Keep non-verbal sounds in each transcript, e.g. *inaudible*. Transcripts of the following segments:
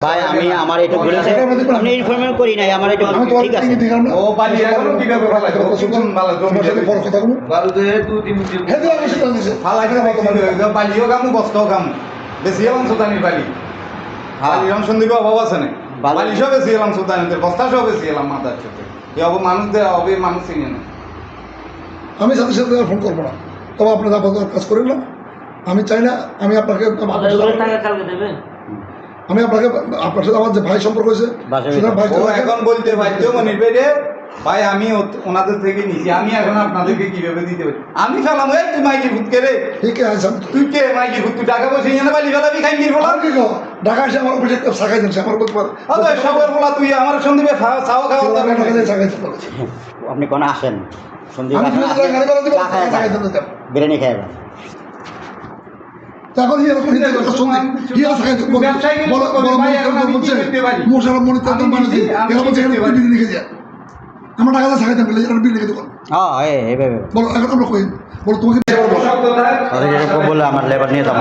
ভাই আমি আমার একটু বলেছে আপনি ইনফরমেশন করি নাই আমার একটু ঠিক আছে। ও বালি এখনও কীভাবে ফালাই ও ভালো জমি তোমার সাথে বড় কথা বলুন বালুতে দু তিন দিন হেঁটে আমি সেটা দিছে। ফালাই করে মতো মানে বালিও কামু বস্তাও কামু বেশি এলাম সুতানির বালি। বালির অংশ দিকে অভাব আছে না? বালি- বালি সব বেশি এলাম সুতানিতে বস্তা সব বেশি এলাম মাথার সাথে কি হব মানুষ দেওয়া হবে মানুষ চিনে না। আমি সাথে সাথে ফোন করব না। তবে আপনার আপাতত কাজ করেন না। আমি চাই না আমি আপনাকে আপনার সাথে- আমি আপনাকে আপনার সাথে আমার যে ভাই সম্পর্ক হয়েছে এখন বলতে বাধ্য মনির ভাই রে ভাই আমি ওনাদের থেকে নিছি। আমি এখন আপনাদেরকে কীভাবে দিতে পারি? আমি ফেলাম এই তুই মাইকি ভূতকে রে? ঠিক আছে তুই কে মাইকি ভূত? তুই টাকা পয়সা নিয়ে না বালি ফেলাবি খাই গিয়ে ফেলা আর কি কো ঢাকা এসে আমার অফিসে শাখাই দিচ্ছে আমার বলতে পারে আরে সবার বলা তুই আমার সন্দীপে চাও খাওয়া দাওয়া আপনি কোন আসেন? সন্দীপ বিরিয়ানি খাইবেন তখন এরকম ব্যবসায়ী এখন বলছে? মোশারফ মনির তো আমি এরকম এখানে লিখে যায়। আমার টাকা বলে বিল দেবো। হ্যাঁ এইভাবে বলো এখন আমরা কই? বলো তোমাকে এরকম আমার লেবার নিয়ে যাব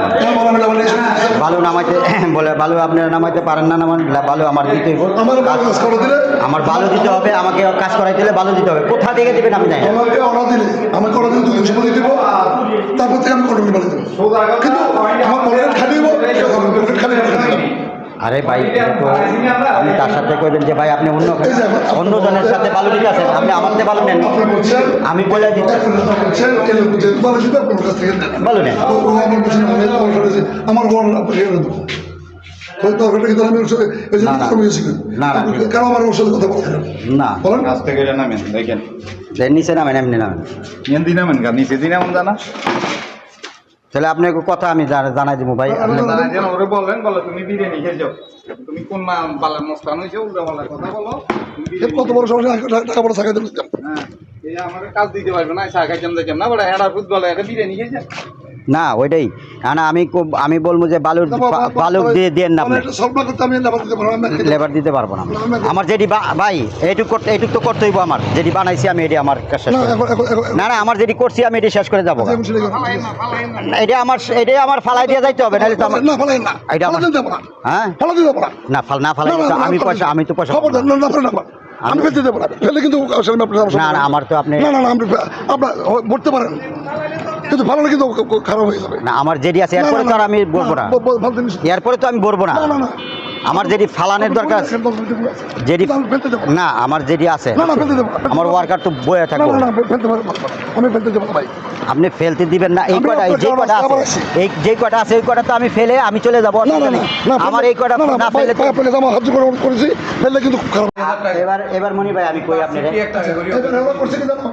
নামাইতে *coughs* বলে বালু আপনারা নামাইতে পারেন না নামান বালু আমার দিতে। আমার কাজ করে দিলে? আমার বালু দিতে হবে আমাকে কাজ করাই দিলে বালু দিতে হবে। কোথা থেকে দিবেন আমি জানি। আমাকে অর্ডার দিলে আমি অর্ডার দিলে দুশো টাকা দিব তারপর থেকে আমি দেবো। কিন্তু আমার আরে ভাই তো আপনি তার সাথে কইবেন যে ভাই আপনি অন্য অন্য জনের সাথে বালু দিতে আছেন আপনি আমার থেকে বালু নেন। আমি বলে দিচ্ছি। থেকে নেন। আমার সাথে সাথে সাথে নিচে নামেন এমনি নামেন। নিয়ে দিন নামেন গা নিচে দিন এমন জানা। তাহলে আপনাকে কথা আমি জানা- জানাই দিব ভাই। আপনি বলেন বললেন বলো তুমি বিরিয়ানি খেয়ে যাও। তুমি কোন মা বালার মস্তান হয়েছে উল্টা বালার কথা বলো। কত বড় সমস্যা টাকা বড় থাকা দিলাম। হ্যাঁ এই আমার কাজ দিতে পারবে না চা খাইতাম দেখেন না বড় হেডার ফুটবল এটা বিরিয়ানি খেয়েছে না ওইটাই না আমি আমি বলব যে বালুর বালু দিয়ে দেন না লেবার দিতে পারব না আমার যেটি ভাই এইটুক করতে এইটুক তো করতে হইব আমার যেটি বানাইছি আমি এটি আমার কাছে শেষ না না আমার যেটি করছি আমি এটি শেষ করে যাব এটা আমার এটাই আমার ফালাই দিয়ে যাইতে হবে নাহলে তো আমার এটা হ্যাঁ না ফাল না ফালাই আমি পয়সা আমি তো পয়সা আমি ফেলতে দেবো না ফেলে কিন্তু আমার তো আপনি না না না আপনি আপনার ভরতে পারেন কিন্তু ভালো কিন্তু খারাপ হয়ে যাবে না আমার যেটি আছে এরপরে তো আর আমি বলব না। এরপরে তো আমি বলব না না না না আমার যেটি ফালানের দরকার আছে, যেটি না, আমি ফেলতে দেবো না। না আমার যেটি আছে না না না, আমার ওয়ার্কার তো বয়ে না থাকব না না ফেলতে পারব না। আমি ফেলতে দেবো ভাই আপনি ফেলতে দিবেন না এই কটা যে কটা আছে এই যে কটা আছে ওই কটা তো আমি ফেলে আমি চলে যাব না না না আমার এই কটা না না না ফেলে ফেলে আমার হাত করে করেছি ফেললে কিন্তু খুব খারাপ এবার এবার মনি ভাই আমি কই আপনি কি একটা এই করছে কি জানো?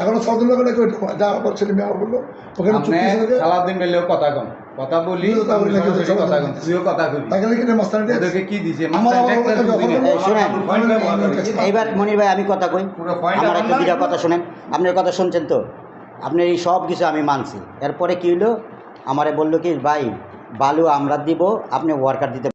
এখানে প্রতি টাকা দিয়ে লোকের। যা ছেলে মেয়ে বলল, ওখানে সারাদিন বেলেও কথা কম। কথা বলি কথা কম তুইও কথা কবি। ওদেরকে কি দিছে? এইবার মনির ভাই আমি কথা কই? আমার আমার একটা। দুটা কথা শুনেন। আপনার কথা শুনছেন তো? আপনার এই সব কিছু আমি মানছি। এরপরে কি হলো আমারে বলল কি ভাই বালু আমরা দিব আপনি ওয়ার্কার দিতে